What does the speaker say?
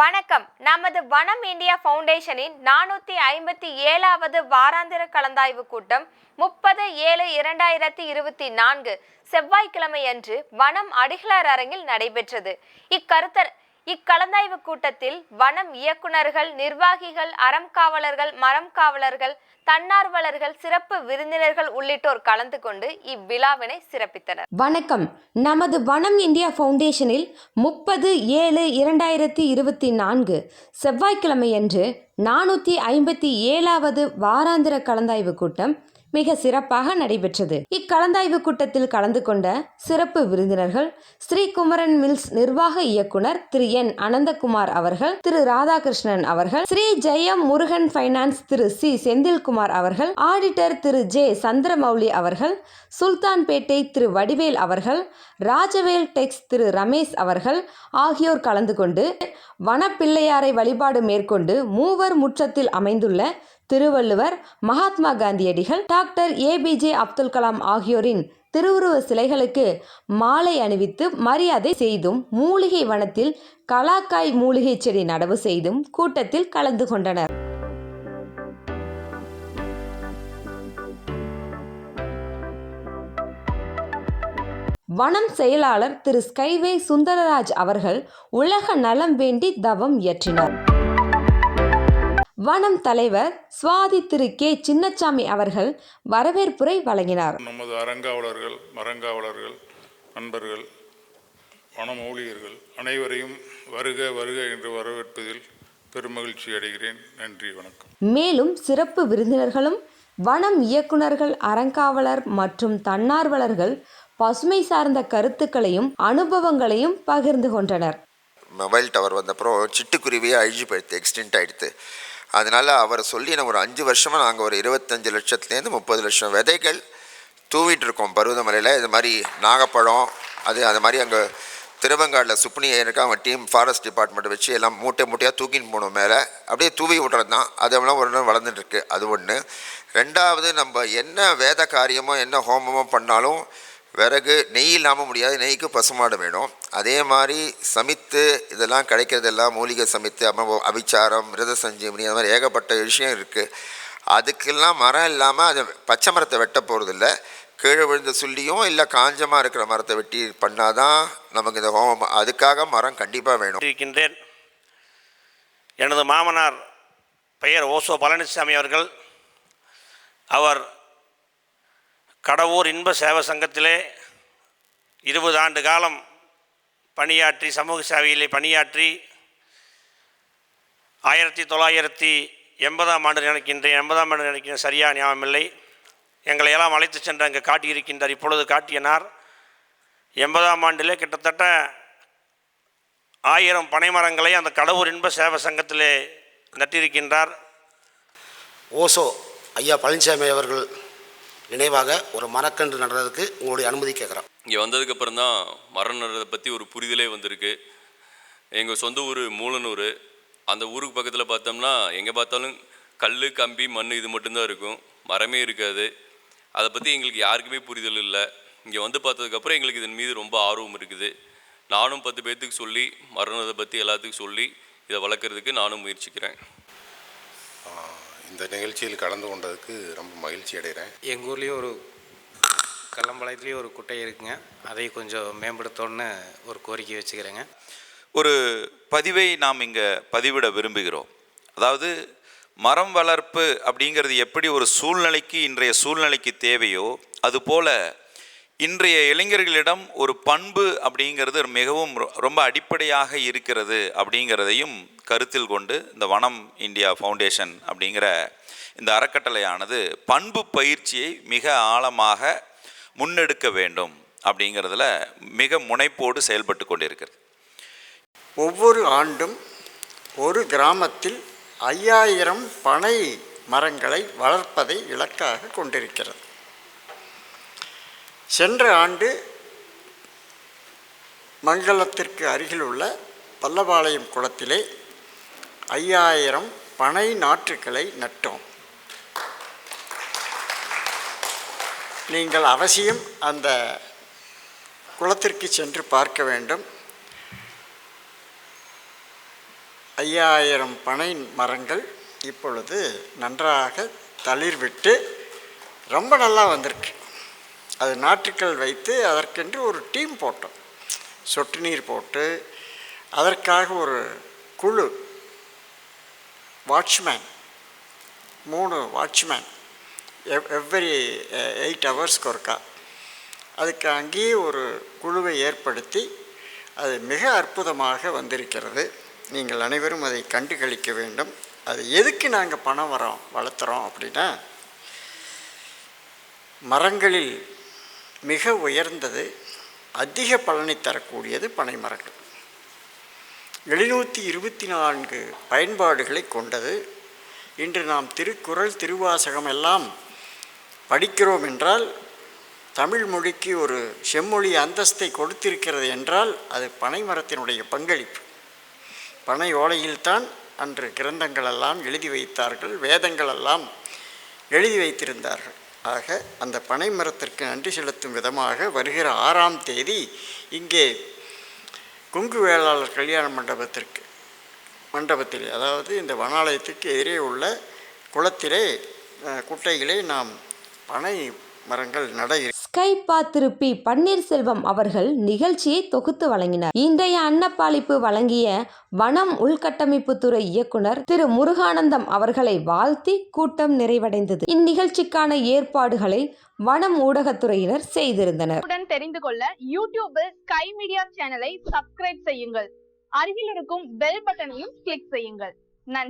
வணக்கம். நமது வனம் இந்தியா ஃபவுண்டேஷனின் நானூத்தி ஐம்பத்தி ஏழாவது வாராந்திர கலந்தாய்வு கூட்டம் முப்பது ஏழு இரண்டாயிரத்தி இருபத்தி நான்கு. செவ்வாய்க்கிழமையன்று வனம் அடிகளார் அரங்கில் நடைபெற்றது. இக்கருத்தர் இக்கலந்தாய்வு கூட்டத்தில் வனம் இயக்குனர்கள் நிர்வாகிகள் அறம் காவலர்கள் மரம் காவலர்கள் தன்னார்வலர்கள் சிறப்பு விருந்தினர்கள் உள்ளிட்டோர் கலந்து கொண்டு இவ்விழாவினை சிறப்பித்தனர். வணக்கம். நமது வனம் இந்தியா ஃபவுண்டேஷனில் முப்பது ஏழு இரண்டாயிரத்தி இருபத்தி நான்கு செவ்வாய்க்கிழமையன்று நானூற்றி ஐம்பத்தி ஏழாவது வாராந்திர கலந்தாய்வு கூட்டம் மிக சிறப்பாக நடைபெற்றது. இக்கலந்தாய்வு கூட்டத்தில் கலந்து கொண்ட சிறப்பு விருந்தினர்கள் ஸ்ரீகுமரன் மில்ஸ் நிர்வாக இயக்குனர் திரு என் அனந்தகுமார் அவர்கள் திரு ராதாகிருஷ்ணன் அவர்கள் ஸ்ரீ ஜெயம் முருகன் ஃபைனான்ஸ் திரு சி செந்தில்குமார் அவர்கள் ஆடிட்டர் திரு ஜே சந்திரமௌலி அவர்கள் சுல்தான்பேட்டை திரு வடிவேல் அவர்கள் ராஜவேல் டெக்ஸ் திரு ரமேஷ் அவர்கள் ஆகியோர் கலந்து கொண்டு வனப்பிள்ளையாரை வழிபாடு மேற்கொண்டு மூவர் முற்றத்தில் அமைந்துள்ள திருவள்ளுவர் மகாத்மா காந்தியடிகள் டாக்டர் ஏபிஜே அப்துல் கலாம் ஆகியோரின் திருவுருவ சிலைகளுக்கு மாலை அணிவித்து மரியாதை செய்தும் மூலிகை வனத்தில் கலாக்காய் மூலிகை செடி நடவு செய்தும் கூட்டத்தில் கலந்து கொண்டனர். வனம் செயலாளர் திரு ஸ்கைவே சுந்தரராஜ் அவர்கள் உலக நலம் வேண்டி தவம் இயற்றினார். வனம் தலைவர் சுவாதி திரு கே சின்னச்சாமி அவர்கள் வரவேற்புரை வழங்கினார். நமது அறங்காவலர்கள் மரங்காவலர்கள் நண்பர்கள் வனம் ஊழியர்கள் அனைவரையும் வருக வருக என்று வரவேற்பதில் பெருமகிழ்ச்சி அடைகிறேன். நன்றி வணக்கம். மேலும் சிறப்பு விருந்தினர்களும் வனம் இயக்குனர்கள் அறங்காவலர் மற்றும் தன்னார்வலர்கள் பசுமை சார்ந்த கருத்துக்களையும் அனுபவங்களையும் பகிர்ந்து கொண்டனர். மொபைல் டவர் வந்தப்புறம் சிட்டுக்குருவியே அழிஞ்சு போயிடுது எக்ஸ்டென்ட் ஆகிடுது அதனால் அவர் சொல்லி நான் ஒரு அஞ்சு வருஷமாக நாங்கள் ஒரு இருபத்தஞ்சு லட்சத்துலேருந்து முப்பது லட்சம் விதைகள் தூவிட்டுருக்கோம் பருவதமலையில். இது மாதிரி நாகப்பழம் அது அது மாதிரி அங்கே திருவங்காடில் சுப்னி இருக்கா அவன் டீம் ஃபாரஸ்ட் டிபார்ட்மெண்ட் வச்சு எல்லாம் மூட்டை மூட்டையாக தூக்கின்னு போகணும் மேலே. அப்படியே தூவி விட்றது தான். அதெல்லாம் ஒரு நாள் வளர்ந்துட்டுருக்கு. அது ஒன்று ரெண்டாவது நம்ம என்ன வேத காரியமோ என்ன ஹோமமோ பண்ணாலும் விறகு நெய் இல்லாமல் முடியாது. நெய்க்கு பசுமாடு வேணும். அதே மாதிரி சமித்து இதெல்லாம் கிடைக்கிறதெல்லாம் மூலிகை சமித்து அப்புறம் அபிச்சாரம் மிருத சஞ்சீவனி அது மாதிரி ஏகப்பட்ட விஷயம் இருக்குது அதுக்கெல்லாம் மரம் இல்லாமல் அது பச்சை மரத்தை வெட்ட போகிறதில்ல கீழே விழுந்த சுள்ளியும் இல்லை காஞ்சமாக இருக்கிற மரத்தை வெட்டி பண்ணால் தான் நமக்கு இந்த ஹோமம் அதுக்காக மரம் கண்டிப்பாக வேணும். இருக்கின்றேன். எனது மாமனார் பெயர் ஓசோ பழனிசாமி அவர்கள். அவர் கடவுர் இன்ப சேவை சங்கத்திலே இருபது ஆண்டு காலம் பணியாற்றி சமூக சேவையிலே பணியாற்றி ஆயிரத்தி தொள்ளாயிரத்தி எண்பதாம் ஆண்டு நினைக்கின்றேன். எண்பதாம் ஆண்டு நினைக்கின்றேன் சரியாக ஞாபகமில்லை. எங்களை எல்லாம் அழைத்து சென்று அங்கே காட்டியிருக்கின்றார். இப்பொழுது காட்டியனார் எண்பதாம் ஆண்டிலே கிட்டத்தட்ட ஆயிரம் பனைமரங்களை அந்த கடவுர் இன்ப சேவை சங்கத்திலே நட்டிருக்கின்றார். ஓசோ ஐயா பழனிசாமி அவர்கள் நினைவாக ஒரு மரக்கன்று நடுறதுக்கு உங்களுடைய அனுமதி கேட்குறோம். இங்கே வந்ததுக்கப்புறம் தான் மரம் நடுறதை பற்றி ஒரு புரிதலே வந்திருக்கு. எங்கள் சொந்த ஊர் மூலனூர். அந்த ஊருக்கு பக்கத்தில் பார்த்தோம்னா எங்கே பார்த்தாலும் கல் கம்பி மண் இது மட்டும்தான் இருக்கும். மரமே இருக்காது. அதை பற்றி எங்களுக்கு யாருக்குமே புரிதல் இல்லை. இங்கே வந்து பார்த்ததுக்கப்புறம் எங்களுக்கு இதன் மீது ரொம்ப ஆர்வம் இருக்குது. நானும் பத்து பேர்த்துக்கு சொல்லி மரணத்தை பற்றி எல்லாத்துக்கும் சொல்லி இதை வளர்க்குறதுக்கு நானும் முயற்சிக்கிறேன். இந்த நிகழ்ச்சியில் கலந்து கொண்டதுக்கு ரொம்ப மகிழ்ச்சி அடைகிறேன். எங்கள் ஊர்லேயும் ஒரு கல்லம்பாளையத்துலேயும் ஒரு குட்டை இருக்குங்க. அதை கொஞ்சம் மேம்படுத்தணும்னு ஒரு கோரிக்கை வச்சுக்கிறேங்க. ஒரு பதிவை நாம் இங்கே பதிவிட விரும்புகிறோம். அதாவது மரம் வளர்ப்பு அப்படிங்கிறது எப்படி ஒரு சூழ்நிலைக்கு இன்றைய சூழ்நிலைக்கு தேவையோ அதுபோல் இன்றைய இளைஞர்களிடம் ஒரு பண்பு அப்படிங்கிறது மிகவும் ரொ- ரொம்ப அடிப்படையாக இருக்கிறது அப்படிங்கிறதையும் கருத்தில் கொண்டு இந்த வனம் இந்தியா ஃபவுண்டேஷன் அப்படிங்கிற இந்த அறக்கட்டளையானது பண்பு பயிற்சியை மிக ஆழமாக முன்னெடுக்க வேண்டும் அப்படிங்கிறதுல மிக முனைப்போடு செயல்பட்டு கொண்டிருக்கிறது. ஒவ்வொரு ஆண்டும் ஒரு கிராமத்தில் ஐயாயிரம் பனை மரங்களை வளர்ப்பதை இலக்காக கொண்டிருக்கிறது. சென்ற ஆண்டு மங்களத்திற்கு அருகில் உள்ள பல்லபாளையம் குளத்திலே ஐயாயிரம் பனை நாற்றுக்களை நட்டோம். நீங்கள் அவசியம் அந்த குளத்திற்கு சென்று பார்க்க வேண்டும். ஐயாயிரம் பனை மரங்கள் இப்பொழுது நன்றாக தளிர்விட்டு ரொம்ப நல்லா வந்திருக்கு. அது நாற்றுக்கள் வைத்து அதற்கென்று ஒரு டீம் போட்டோம். சொட்டு நீர் போட்டு அதற்காக ஒரு குழு வாட்ச்மேன் மூணு வாட்ச்மேன் எவ் எவ்வரி எயிட் ஹவர்ஸ்க்கு ஒருக்கா. அதுக்கு அங்கேயே ஒரு குழுவை ஏற்படுத்தி அது மிக அற்புதமாக வந்திருக்கிறது. நீங்கள் அனைவரும் அதை கண்டுகளிக்க வேண்டும். அது எதுக்கு நாங்கள் பணம் வரோம் வளர்த்துறோம் அப்படின்னா மரங்களில் மிக உயர்ந்தது அதிக பலனை தரக்கூடியது பனை மரங்கள் எழுநூற்றி இருபத்தி நான்கு பயன்பாடுகளை கொண்டது. இன்று நாம் திருக்குறள் திருவாசகம் எல்லாம் படிக்கிறோம் என்றால் தமிழ் மொழிக்கு ஒரு செம்மொழி அந்தஸ்தை கொடுத்திருக்கிறது என்றால் அது பனை மரத்தினுடைய பங்களிப்பு. பனை ஓலையில்தான் அன்று கிரந்தங்களெல்லாம் எழுதி வைத்தார்கள் வேதங்களெல்லாம் எழுதி வைத்திருந்தார்கள். ஆக அந்த பனை மரத்திற்கு நன்றி செலுத்தும் விதமாக வருகிற ஆறாம் தேதி இங்கே கொங்கு வேளாளர் கல்யாண மண்டபத்திற்கு மண்டபத்தில் அதாவது இந்த வனாலயத்துக்கு எதிரே உள்ள குளத்திலே குட்டையிலே நாம் பனை மரங்கள் நட இரு- ஸ்கை திருப்பி பன்னீர்செல்வம் அவர்கள் நிகழ்ச்சியை தொகுத்து வழங்கினார். இன்றைய அன்னப்பாளிப்பு வழங்கிய வனம் உள்கட்டமைப்புத்துறை இயக்குனர் திரு முருகானந்தம் அவர்களை வாழ்த்தி கூட்டம் நிறைவடைந்தது. இந்நிகழ்ச்சிக்கான ஏற்பாடுகளை வனம் ஊடகத்துறையினர் செய்திருந்தனர். உடன் தெரிந்து கொள்ள யூடியூபில் ஸ்கை மீடியா சேனலை சப்ஸ்கிரைப் செய்யுங்கள். அருகில் இருக்கும் பெல் பட்டனையும் கிளிக் செய்யுங்கள். நன்றி.